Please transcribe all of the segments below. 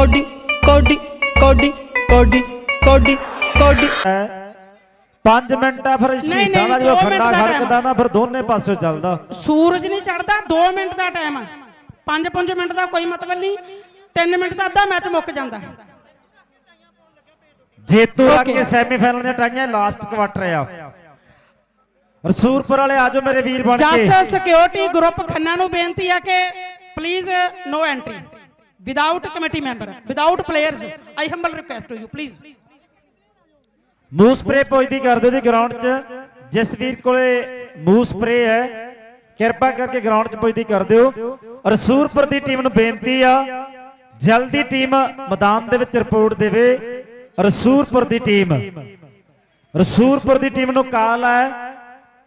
Cody ਕੋਡੀ ਕੋਡੀ ਕੋਡੀ ਕੋਡੀ ਕੋਡੀ। 5 ਮਿੰਟ ਆ ਫਿਰ ਸ਼ਹੀਦਾਂ ਦਾ ਮਿੰਟ ਖੰਡਾ ਖੜਕਦਾ ਨਾ ਫਿਰ ਦੋਨੇ ਪਾਸੇ ਚੱਲਦਾ। ਸੂਰਜ ਨਹੀਂ ਚੜਦਾ 2 ਮਿੰਟ ਦਾ ਟਾਈਮ ਹੈ 5-5 ਮਿੰਟ ਦਾ ਕੋਈ ਮਤਲਬ ਨਹੀਂ। 3 ਮਿੰਟ ਦਾ ਅੱਧਾ ਮੈਚ ਮੁੱਕ ਜਾਂਦਾ। ਜੇਤੂ ਆ. ਕੇ ਸੈਮੀਫਾਈਨਲ ਦੀਆਂ ਟਾਈਆਂ ਲਾਸਟ ਕੁਆਟਰ ਆ। ਰਸੂਲਪੁਰ ਵਾਲੇ ਆਜੋ ਮੇਰੇ ਵੀਰ ਬਣ ਕੇ। ਜਸ ਸਿਕਿਉਰਿਟੀ ਗਰੁੱਪ ਖੰਨਾ ਨੂੰ ਬੇਨਤੀ ਹੈ ਕਿ please no entry without committee member without players I humble request to you please ਮੂਸ ਸਪਰੇ ਪੁੱਜਦੀ ਕਰ ਦਿਓ ਜੀ ਗਰਾਊਂਡ 'ਚ। ਜਿਸ ਕੋਲੇ ਮੂਸ ਸਪਰੇ ਹੈ। ਕਿਰਪਾ ਕਰਕੇ ਗਰਾਊਂਡ 'ਚ ਪੁੱਜਦੀ ਕਰ ਦਿਓ ਰਸੂਲਪੁਰ ਦੀ ਟੀਮ ਨੂੰ ਬੇਨਤੀ ਆ, ਜਲਦੀ ਟੀਮ ਮੈਦਾਨ ਦੇ ਵਿੱਚ ਰਿਪੋਰਟ ਦੇਵੇ। ਰਸੂਰਪੁਰ ਦੀ ਟੀਮ। ਰਸੂਰਪੁਰ ਦੀ ਟੀਮ ਨੂੰ ਕਾਲ ਹੈ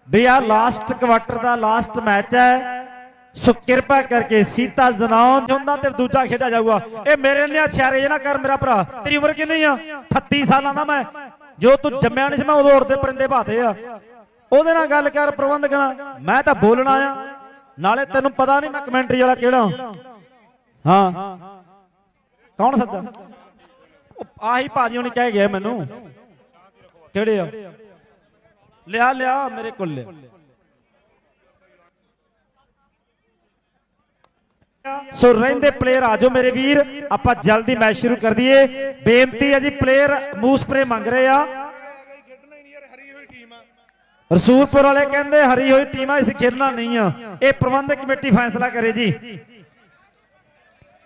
ਵੀ ਆ ਲਾਸਟ ਕੁਆਟਰ ਦਾ ਲਾਸਟ ਮੈਚ ਹੈ। ਸੋ ਕਿਰਪਾ ਕਰਕੇ ਸੀਤਾ ਜਨਾਉਣ ਹੁੰਦਾ ਤੇ ਦੂਜਾ ਖੇਡਿਆ ਜਾਊਗਾ। ਇਹ ਮੇਰੇ ਲਈ ਛਿਆਰੇ ਜੇ ਨਾ ਕਰ ਮੇਰਾ ਭਰਾ। ਤੇਰੀ ਉਮਰ ਕਿੰਨੀ ਆ? 38 ਸਾਲਾਂ ਦਾ ਮੈਂ। ਜੋ ਤੂੰ ਜੰਮਿਆ ਨਹੀਂ ਸੀ, ਮੈਂ ਉਦੋਂ ਉੜਦੇ ਪਰਿੰਦੇ ਬਾਤੇ ਆ। ਉਹਦੇ ਨਾਲ ਗੱਲ ਕਰ ਪ੍ਰਬੰਧਕ ਨਾਲ। ਮੈਂ ਤਾਂ ਬੋਲਣਾ ਆ। ਨਾਲੇ ਤੈਨੂੰ ਪਤਾ ਨਹੀਂ ਮੈਂ ਕਮੈਂਟਰੀ ਵਾਲਾ ਕਿਹੜਾ ਹਾਂ। ਕੌਣ ਸੱਦਾ? ਆਹੀ ਭਾਜੀ ਹੁਣੀ ਕਹਿ ਗਿਆ ਮੈਨੂੰ। ਕਿਹੜੇ ਆ? ਲਿਆ ਲਿਆ ਮੇਰੇ ਕੋਲ। ਲਿਆ ਸੋ ਰਹਿੰਦੇ ਪਲੇਅਰ ਆਜੋ ਮੇਰੇ ਵੀਰ। ਆਪਾਂ ਜਲਦੀ ਮੈਚ ਸ਼ੁਰੂ ਕਰ ਦਈਏ। ਬੇਨਤੀ ਹੈ ਜੀ ਪਲੇਅਰ ਮੂੰਹ ਸਪਰੇ ਮੰਗ ਰਹੇ ਆ। ਰਸੂਲਪੁਰ ਵਾਲੇ ਕਹਿੰਦੇ ਹਰੀ ਹੋਈ ਟੀਮ ਆ ਖੇਡਣਾ ਨਹੀਂ ਆ। ਇਹ ਪ੍ਰਬੰਧਕ ਕਮੇਟੀ ਫੈਸਲਾ ਕਰੇ ਜੀ।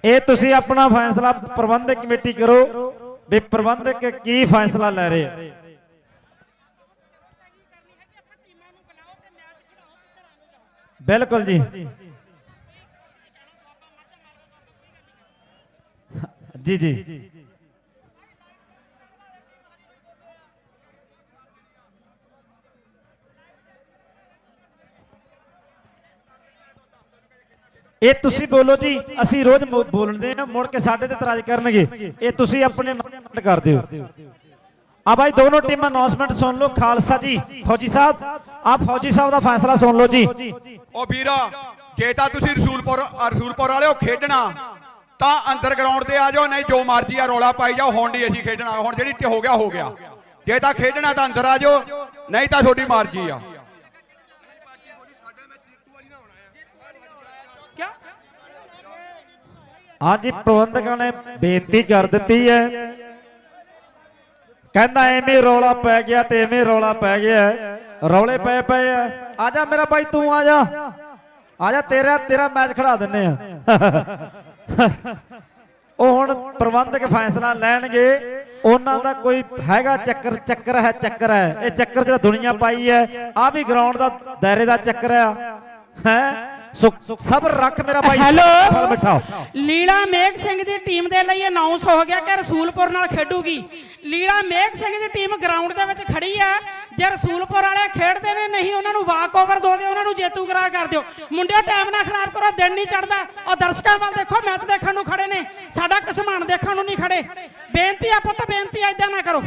ਇਹ ਤੁਸੀਂ ਆਪਣਾ ਫੈਸਲਾ ਪ੍ਰਬੰਧਕ ਕਮੇਟੀ ਕਰੋ ਵੀ ਪ੍ਰਬੰਧਕ ਕੀ ਫੈਸਲਾ ਲੈ ਰਹੇ ਆ। ਬਿਲਕੁਲ ਜੀ। ਜੀ ਜੀ। ਇਹ ਤੁਸੀਂ ਬੋਲੋ ਜੀ ਅਸੀਂ ਰੋਜ਼ ਬੋਲਦੇ ਆ ਮੁੜ ਕੇ ਸਾਡੇ ਤੇ ਇਤਰਾਜ਼ ਕਰਨਗੇ। ਇਹ ਤੁਸੀਂ ਆਪਣੇ ਨੋਟ ਕਰ ਦਿਓ ਆ ਭਾਈ ਦੋਨੋਂ ਟੀਮਾਂ ਅਨਾਉਂਸਮੈਂਟ ਸੁਣ ਲਓ ਖਾਲਸਾ ਜੀ ਫੌਜੀ ਸਾਹਿਬ। ਆ ਫੌਜੀ ਸਾਹਿਬ ਦਾ ਫੈਸਲਾ ਸੁਣ ਲਓ ਜੀ। ਉਹ ਵੀਰਾ ਜੇ ਤਾਂ ਤੁਸੀਂ ਰਸੂਲਪੁਰ ਰਸੂਲਪੁਰ ਵਾਲਿਓ ਖੇਡਣਾ। ਤਾਂ ਅੰਦਰ ਗਰਾਊਂਡ ਤੇ ਆ ਜਾਓ ਨਹੀਂ ਜੋ ਮਰਜ਼ੀ ਆ ਰੋਲਾ ਪਾਈ ਜਾਓ ਹੁਣ ਨਹੀਂ ਅਸੀਂ ਖੇਡਣਾ ਹੁਣ ਜਿਹੜੀ ਤੇ ਹੋ ਗਿਆ ਹੋ ਗਿਆ। ਜੇ ਤਾਂ ਖੇਡਣਾ ਤਾਂ ਅੰਦਰ ਆ ਜਾਓ ਨਹੀਂ ਤਾਂ ਤੁਹਾਡੀ ਮਰਜ਼ੀ ਆ। ਹਾਂਜੀ ਪ੍ਰਬੰਧਕਾਂ ਨੇ ਬੇਨਤੀ ਕਰ ਦਿੱਤੀ ਹੈ। ਕਹਿੰਦਾ ਐਵੇਂ ਰੌਲਾ ਪੈ ਗਿਆ ਤੇ ਐਵੇਂ ਰੌਲਾ ਪੈ ਗਿਆ। ਰੌਲੇ ਪਏ ਪਏ ਆ। ਆ ਜਾ ਮੇਰਾ ਭਾਈ ਤੂੰ ਆ ਜਾ। ਆ ਜਾ ਤੇਰਾ ਤੇਰਾ ਮੈਚ ਖੜਾ ਦਿੰਨੇ ਆ। ਉਹ ਹੁਣ ਪ੍ਰਬੰਧਕ ਫੈਸਲਾ ਲੈਣਗੇ। ਉਹਨਾਂ ਦਾ ਕੋਈ ਹੈਗਾ ਚੱਕਰ ਚੱਕਰ ਹੈ ਚੱਕਰ ਹੈ। ਇਹ ਚੱਕਰ ਤਾਂ ਦੁਨੀਆ ਪਾਈ ਹੈ ਆ ਵੀ ਗਰਾਊਂਡ ਦਾ ਦਾਇਰੇ ਦਾ ਚੱਕਰ ਹੈ? ਸੋ ਸਬਰ ਰੱਖ ਮੇਰਾ ਭਾਈ। ਹੈਲੋ। ਬਿਠਾਓ ਲੀਲਾ ਮੇਘ ਸਿੰਘ ਦੀ ਟੀਮ ਦੇ ਲਈ ਅਨਾਉਂਸ ਹੋ ਗਿਆ ਕਿ ਰਸੂਲਪੁਰ ਨਾਲ ਖੇਡੂਗੀ। ਲੀਲਾ ਮੇਘ ਸਿੰਘ ਦੀ ਟੀਮ ਗਰਾਊਂਡ ਦੇ ਵਿੱਚ ਖੜੀ ਆ ਜੇ ਰਸੂਲਪੁਰ ਵਾਲੇ ਖੇਡਦੇ ਨੇ ਨਹੀਂ ਉਹਨਾਂ ਨੂੰ ਵਾਕ ਓਵਰ ਦੋ ਨੂੰ ਜੇਤੂ ਕਰਾਰ ਕਰ ਦਿਓ। ਮੁੰਡਿਓ ਟਾਈਮ ਨਾ ਖਰਾਬ ਕਰੋ, ਦਿਨ ਨਹੀਂ ਚੜਦਾ ਉਹ ਦਰਸ਼ਕਾਂ ਵੱਲ ਦੇਖੋ ਮੈਚ ਦੇਖਣ ਨੂੰ ਖੜੇ ਨੇ। ਸਾਡਾ ਕਸਮਾਨ ਦੇਖਣ ਨੂੰ ਨਹੀਂ ਖੜੇ। ਬੇਨਤੀ ਆ ਪੁੱਤ, ਬੇਨਤੀ ਆ ਨਾ ਕਰੋ।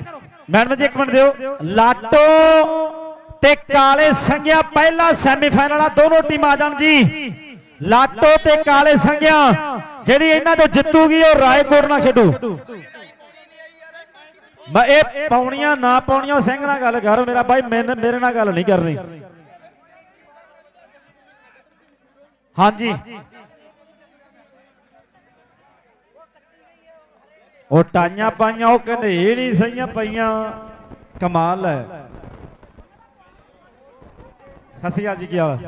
ਮੈਡਮ ਜੀ, ਇੱਕ ਮਿੰਟ ਦਿਓ। ਲਾਟੋ ਤੇ ਕਾਲੇ ਸੰਗਿਆ, ਪਹਿਲਾ ਸੈਮੀਫਾਈਨਲ ਆ ਦੋਨੋਂ ਟੀਮਾਂ ਆ ਜਾਣ ਜੀ। ਲਾਟੋ ਤੇ ਕਾਲੇ ਸੰਗਿਆ, ਜਿਹੜੀ ਇਹਨਾਂ ਤੋਂ ਜਿੱਤੂਗੀ, ਉਹ ਰਾਏਕੋਟ ਨਾਲ ਖੇਡੂ। ਮੈਂ ਇਹ ਪਾਉਣੀਆਂ, ਨਾ ਪਾਉਣੀਆਂ ਸਿੰਘ ਨਾਲ ਗੱਲ ਕਰ, ਮੇਰਾ ਬਾਈ, ਮੈਨ- ਮੇਰੇ ਨਾਲ ਗੱਲ ਨਹੀਂ ਕਰਨੀ। ਹਾਂਜੀ। ਉਹ ਟਾਈਆਂ ਪਾਈਆਂ, ਉਹ ਕਹਿੰਦੇ ਇਹ ਨਹੀਂ ਸਹੀਆਂ ਪਈਆਂ। ਕਮਾਲ ਹੈ। ਸਤਿ ਸ਼੍ਰੀ ਅਕਾਲ ਜੀ, ਕੀ ਹਾਲ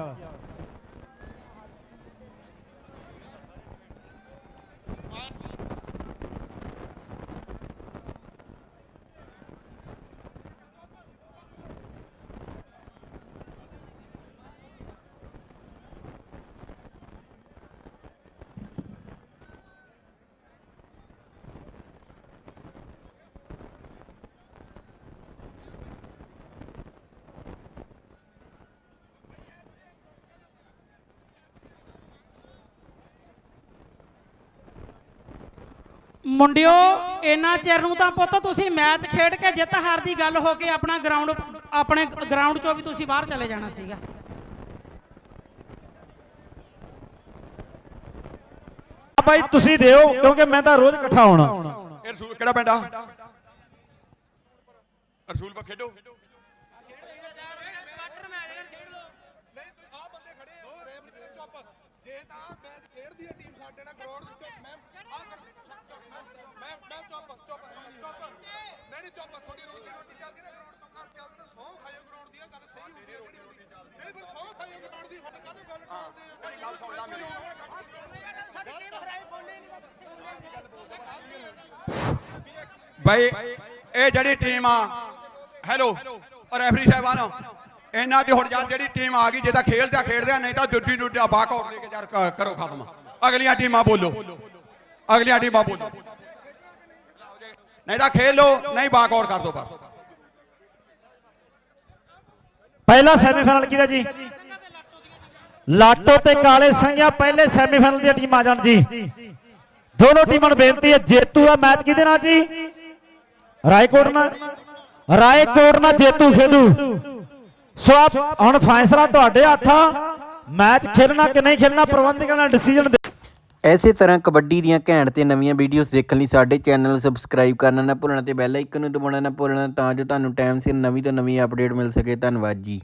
ਮੁੰਡਿਓ ਇੰਨਾ ਚਿਰ ਨੂੰ ਤਾਂ ਪੁੱਤ ਤੁਸੀਂ ਮੈਚ ਖੇਡ ਕੇ ਜਿੱਤ ਹਾਰ ਦੀ ਗੱਲ ਹੋ ਕੇ ਆਪਣਾ ਗਰਾਊਂਡ ਆਪਣੇ ਗਰਾਊਂਡ ਚੋਂ ਵੀ ਤੁਸੀਂ ਬਾਹਰ ਚਲੇ ਜਾਣਾ ਸੀਗਾ। ਬਾਈ ਤੁਸੀਂ ਦਿਓ ਕਿਉਂਕਿ ਮੈਂ ਤਾਂ ਰੋਜ਼ ਇਕੱਠਾ ਹੋਣਾ ਇਹ ਰਸੂਲ ਕਿਹੜਾ ਪਿੰਡ ਆ? ਰਸੂਲ ਪਾ ਖੇਡੋ। ਜੇ ਤਾਂ ਮੈਚ ਖੇਡਦੀ ਹੈ ਟੀਮ ਸਾਡੇ ਨਾਲ ਗਰਾਊਂਡ ਚ ਚੁੱਪ ਮੈਂ ਆ ਕਰ ਚੁੱਪ ਚੁੱਪ ਮੈਂ ਮੈਂ ਮੈਂ ਚੁੱਪ ਚੁੱਪ ਚੁੱਪ। ਨਹੀਂ ਨਹੀਂ ਚੁੱਪ ਥੋੜੀ ਰੋਟੀ ਰੋਟੀ ਚੱਲਦੀ ਨਾ ਗਰਾਊਂਡ ਤੋਂ ਘਰ ਚੱਲਦੇ ਨੇ ਸੌ ਖਾਇਓ ਗਰਾਊਂਡ ਦੀ ਇਹ ਗੱਲ ਸਹੀ ਹੁੰਦੀ ਹੈ ਨਹੀਂ ਫਿਰ ਸੌ ਖਾਇਓ ਗਰਾਊਂਡ ਦੀ ਹੁਣ ਕਾਹਦੇ ਗੱਲ ਕਰਦੇ ਆ? ਗੱਲ ਸੁਣ ਲਾ ਮੇਰੀ। ਬਈ ਇਹ ਜਿਹੜੀ ਟੀਮ ਆ ਹੈਲੋ ਰੈਫਰੀ ਸਾਹਿਬਾਨ। ਇਹਨਾਂ ਦੀ ਹੁਣ ਜਦ ਜਿਹੜੀ ਟੀਮ ਆ ਗਈ, ਜੇ ਤਾਂ ਖੇਡਦੇ ਆ ਨਹੀਂ ਤਾਂ ਦੂਜੀ ਨੂੰ ਬਾਕ ਆਊਟ ਕੇ ਯਾਰ ਕਰੋ ਖਤਮ। ਅਗਲੀਆਂ ਟੀਮਾਂ ਬੋਲੋ। ਅਗਲੀਆਂ ਟੀਮਾਂ ਬੋਲੋ। ਨਹੀਂ ਤਾਂ ਖੇਡ ਲੋ ਨਹੀਂ ਬਾਕ ਆਊਟ ਕਰ ਦੋ ਬਸ। ਪਹਿਲਾ ਸੈਮੀਫਾਈਨਲ ਕਿਹਦਾ ਜੀ? ਲਾਟੋ ਤੇ ਕਾਲੇ ਸੰਘਿਆ ਪਹਿਲੇ ਸੈਮੀਫਾਈਨਲ ਦੀਆਂ ਟੀਮਾਂ ਆ ਜਾਣ ਜੀ। ਦੋਨੋਂ ਟੀਮਾਂ ਨੂੰ ਬੇਨਤੀ ਹੈ, ਜੇਤੂ ਦਾ ਮੈਚ ਕਿਹਦੇ ਨਾਲ ਜੀ? ਰਾਏਕੋਟ ਨਾਲ। ਰਾਏਕੋਟ ਨਾਲ ਜੇਤੂ ਖੇਡੂ। ਸੋ ਆਪ ਹੁਣ ਫੈਸਲਾ ਤੁਹਾਡੇ ਹੱਥ ਆ। ਮੈਚ ਖੇਡਣਾ ਕਿ ਨਹੀਂ ਖੇਡਣਾ, ਪ੍ਰਬੰਧਕਾਂ ਦਾ ਡਿਸੀਜਨ ਐਸੇ ਤਰ੍ਹਾਂ ਕਬੱਡੀ ਦੀਆਂ ਘੈਂਟ ਤੇ ਨਵੀਆਂ ਵੀਡੀਓਜ਼ ਦੇਖਣ ਲਈ ਸਾਡੇ ਚੈਨਲ ਨੂੰ ਸਬਸਕ੍ਰਾਈਬ ਕਰਨਾ ਨਾ ਭੁੱਲਣਾ ਤੇ ਬੈਲ ਆਈਕਨ ਨੂੰ ਦਬਾਉਣਾ ਨਾ ਭੁੱਲਣਾ ਤਾਂ ਜੋ ਤੁਹਾਨੂੰ ਟਾਈਮ ਸਿਰ ਨਵੀਂ ਤੋਂ ਨਵੀਂ ਅਪਡੇਟ ਮਿਲ ਸਕੇ। ਧੰਨਵਾਦ ਜੀ।